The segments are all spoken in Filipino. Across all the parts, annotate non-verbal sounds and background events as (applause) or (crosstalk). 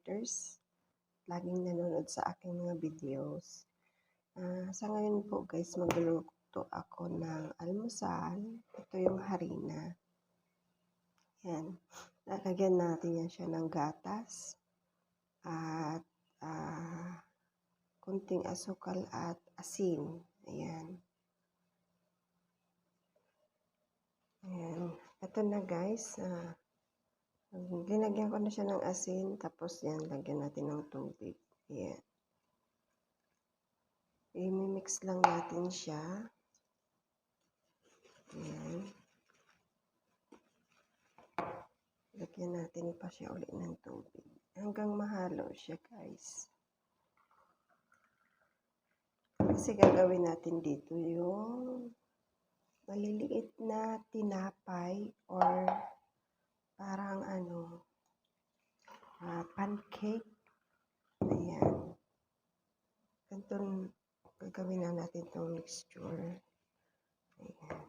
supporters, laging nanonood sa aking mga videos. Ah, sa ngayon po guys, magluluto ako ng almusal. Ito yung harina. Yan. Lalagyan natin yan siya ng gatas at ah, kunting asukal at asin. Ayan. Ayan. Ito na guys. Ah, linagyan ko na siya ng asin. Tapos yan, lagyan natin ng tubig. Ayan. I-mix lang natin siya. Ayan. Lagyan natin pa siya ulit ng tubig. Hanggang mahalo siya guys. Kasi gagawin natin dito yung maliliit na tinapay or parang ano uh, pancake. Ayan. Ganito gagawin na natin itong mixture. Ayan.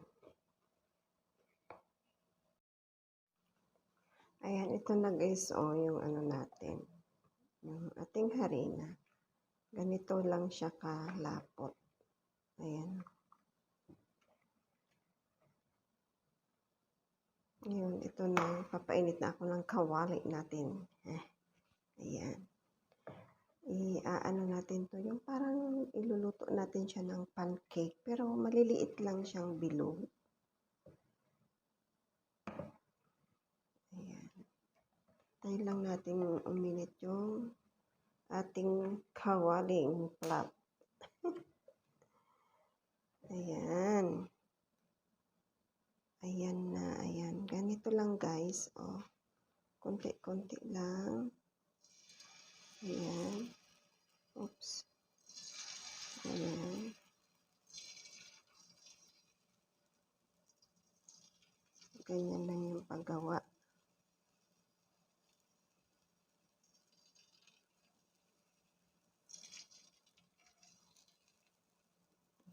Ayan, ito na guys, oh, yung ano natin. Yung ating harina. Ganito lang siya kalapot. Ayan. Yun, ito na. Papainit na ako ng kawali natin. Eh, ayan. I-ano natin to Yung parang iluluto natin siya ng pancake. Pero maliliit lang siyang bilog. Ayan. Tayo lang natin uminit yung ating kawaling plat. (laughs) ayan. Ayan na, ayan. Ganito lang guys, oh. Konti-konti lang. Ayan. Oops. Ayan. Ganyan lang yung paggawa.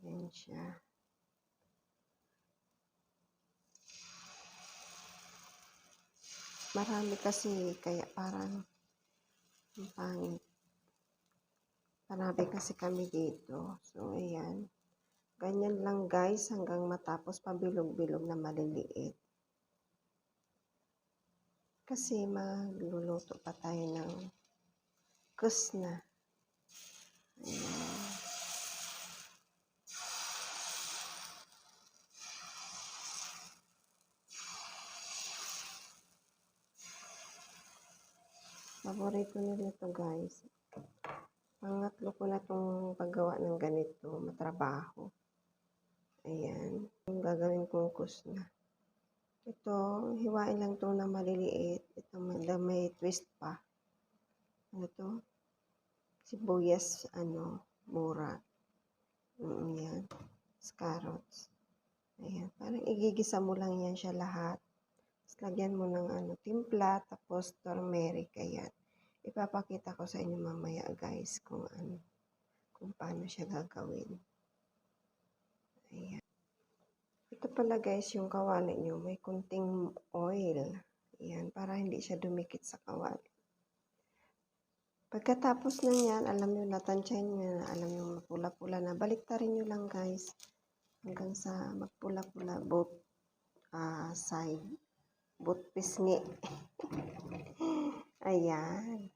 Ayan siya. Marami kasi kaya parang pangit. Marami kasi kami dito. So, ayan. Ganyan lang guys hanggang matapos pabilog-bilog na maliliit. Kasi magluluto pa tayo ng kusna. Ayan. Paborito nila to guys. Pangatlo ko na itong paggawa ng ganito, matrabaho. Ayan. Yung gagawin kong kusna. Ito, hiwain lang to na maliliit. Ito, may twist pa. Ano to? Sibuyas, ano, mura. Mm, yan. Carrots. Ayan. Parang igigisa mo lang yan siya lahat. Tapos lagyan mo ng ano, timpla, tapos turmeric. Ayan ipapakita ko sa inyo mamaya guys kung ano kung paano siya gagawin. Ayan. Ito pala guys yung kawali nyo may kunting oil. Ayan para hindi siya dumikit sa kawali pagkatapos na yan alam nyo natansyahin nyo na alam nyo mapula-pula na. Baliktarin nyo lang guys hanggang sa magpula-pula both uh, side both pisngi. (laughs) Ayan.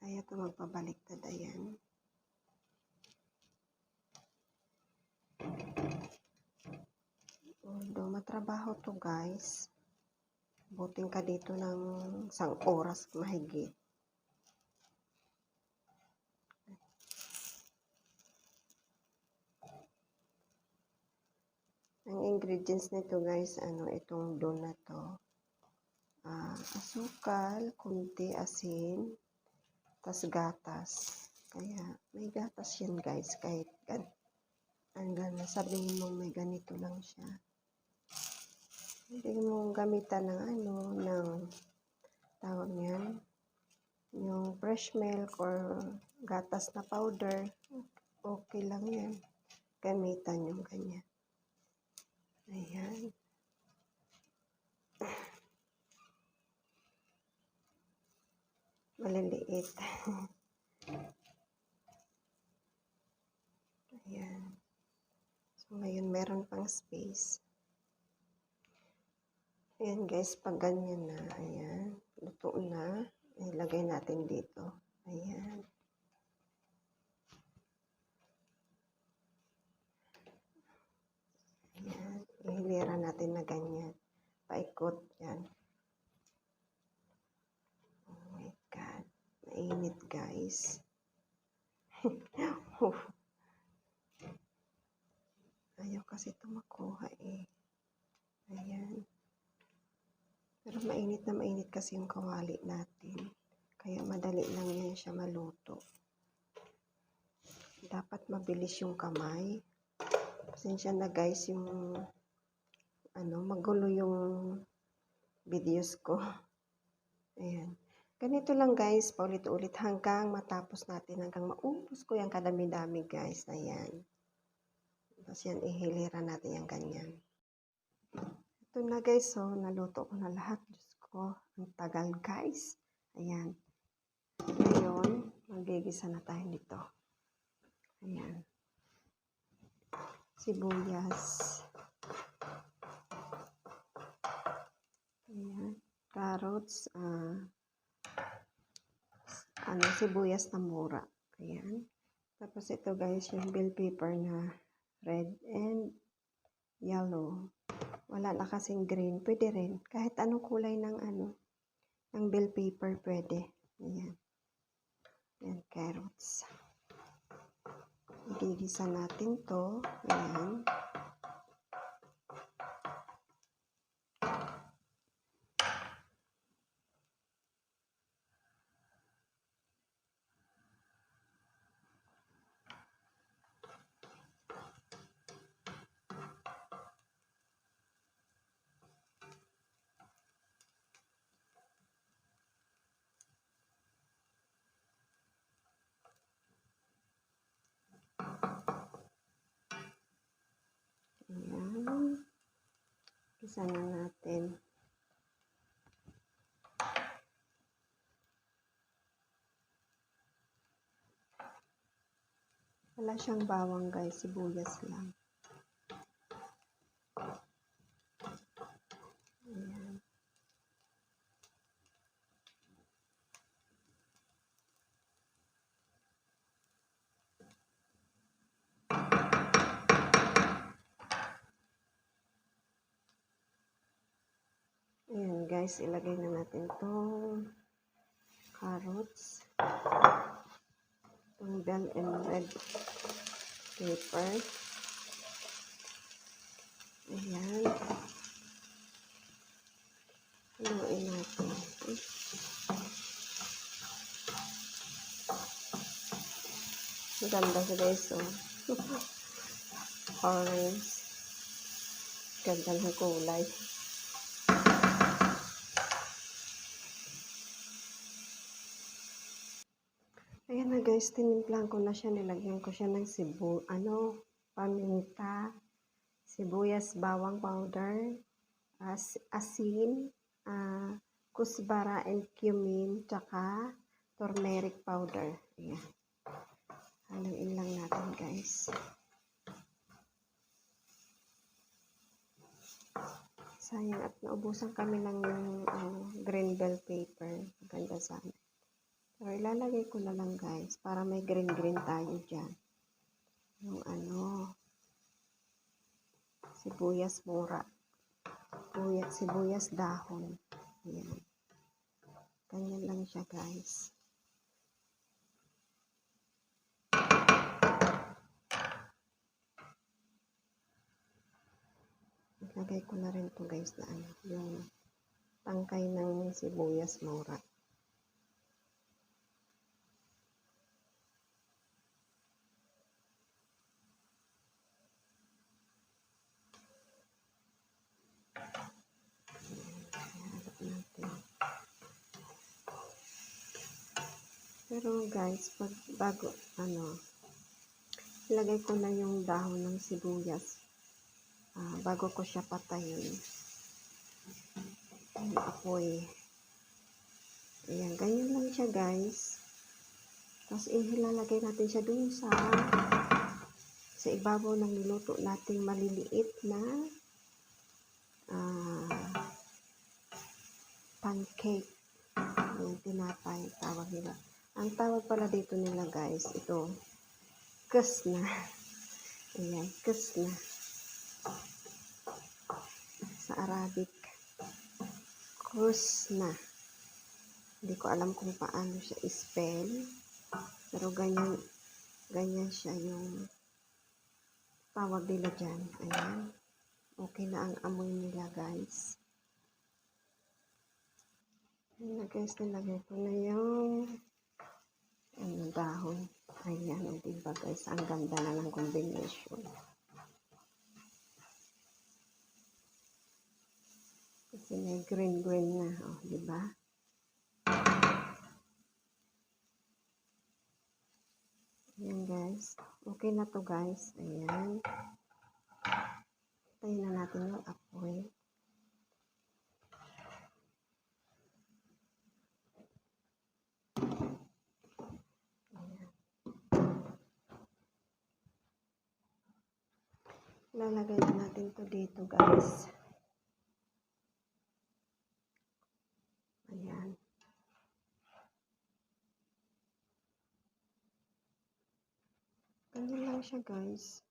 Ayaw ito magpabaliktad. Ayan. Although matrabaho to guys. Buting ka dito ng isang oras mahigit. Ang ingredients nito guys, ano, itong dough na to. Uh, asukal, kunti asin, tas gatas. Kaya, may gatas yan guys, kahit gan hanggang sabihin mo may ganito lang siya. Hindi mo gamitan ng ano, ng tawag niyan, yung fresh milk or gatas na powder, okay lang yan. Gamitan yung ganyan. Ayan. Maliliit. Ayan. So, ngayon meron pang space. Ayan guys, pag ganyan na, ayan, luto na, ilagay natin dito. Ayan. Ayan, ihilira natin na ganyan. Paikot yan. Oh my God. Mainit guys. (laughs) Ayaw kasi ito makuha eh. Ayan. Pero mainit na mainit kasi yung kawali natin. Kaya madali lang yan siya maluto. Dapat mabilis yung kamay. Pasensya na guys yung ano, magulo yung videos ko. (laughs) Ayan. Ganito lang guys, paulit-ulit hanggang matapos natin, hanggang maubos ko yung kadami-dami guys. Ayan. Tapos yan, ihilira natin yung ganyan. Ito na guys, so naluto ko na lahat. Diyos ko, ang tagal guys. Ayan. Ngayon, magigisa na tayo nito. Ayan. Sibuyas. Ayan. Carrots. ah ano, sibuyas na mura. Ayan. Tapos ito guys, yung bell pepper na red and yellow. Wala na kasing green. Pwede rin. Kahit anong kulay ng ano, ng bell pepper pwede. Ayan. Ayan, carrots. Igigisa natin to. Ayan. Ayan. Isa na natin. Wala siyang bawang guys, sibuyas lang. Ayan. Ayan guys, ilagay na natin itong carrots. Itong bell and red pepper. Ayan. Haluin natin. Maganda siya guys, oh. (laughs) Orange. Ganda ng kulay. Ayan na guys, tinimplan ko na siya. Nilagyan ko siya ng sibu, ano, paminta, sibuyas, bawang powder, as, asin, ah, kusbara and cumin, tsaka turmeric powder. Ayan. Haluin lang natin guys. Sayang at naubusan kami ng uh, green bell paper. Ganda sana. So, ilalagay ko na lang guys para may green-green tayo dyan. Yung ano, sibuyas mura. Sibuyas, sibuyas dahon. Ayan. Ganyan lang siya guys. Ilagay ko na rin to guys na ano, yung tangkay ng sibuyas mura. natin. Pero guys, pag bago, ano, ilagay ko na yung dahon ng sibuyas ah, bago ko siya patayin. Yung apoy. Ayan, ganyan lang siya guys. Tapos ihilalagay natin siya dun sa sa ibabaw ng niluto nating maliliit na ah, pancake. Yung tinapay, tawag nila. Ang tawag pala dito nila guys, ito, kusna. Ayan, kusna. Sa Arabic, kusna. Hindi ko alam kung paano siya spell. Pero ganyan, ganyan siya yung tawag nila dyan. Ayan. Okay na ang amoy nila guys. Ayan na guys, nilagay ko na yung ano, dahon. Ayan, o diba guys, ang ganda na ng combination. Kasi may green-green na, o, diba? Ayan guys, okay na to guys. Ayan. Tayo na natin yung apoy. Lalagay na natin to dito guys. Ayan. Ganyan lang siya guys.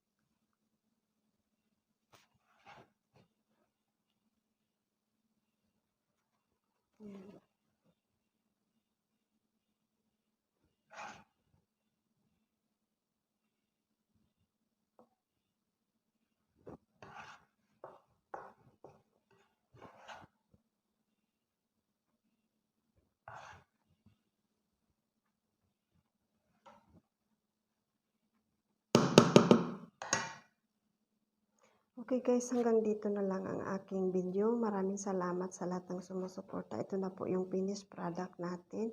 Okay guys, hanggang dito na lang ang aking video. Maraming salamat sa lahat ng sumusuporta. Ito na po yung finished product natin.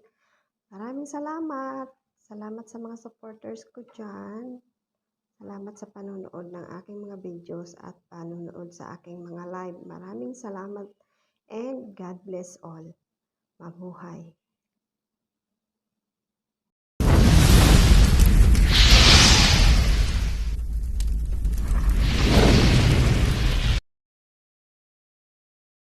Maraming salamat. Salamat sa mga supporters ko dyan. Salamat sa panonood ng aking mga videos at panonood sa aking mga live. Maraming salamat and God bless all. Mabuhay.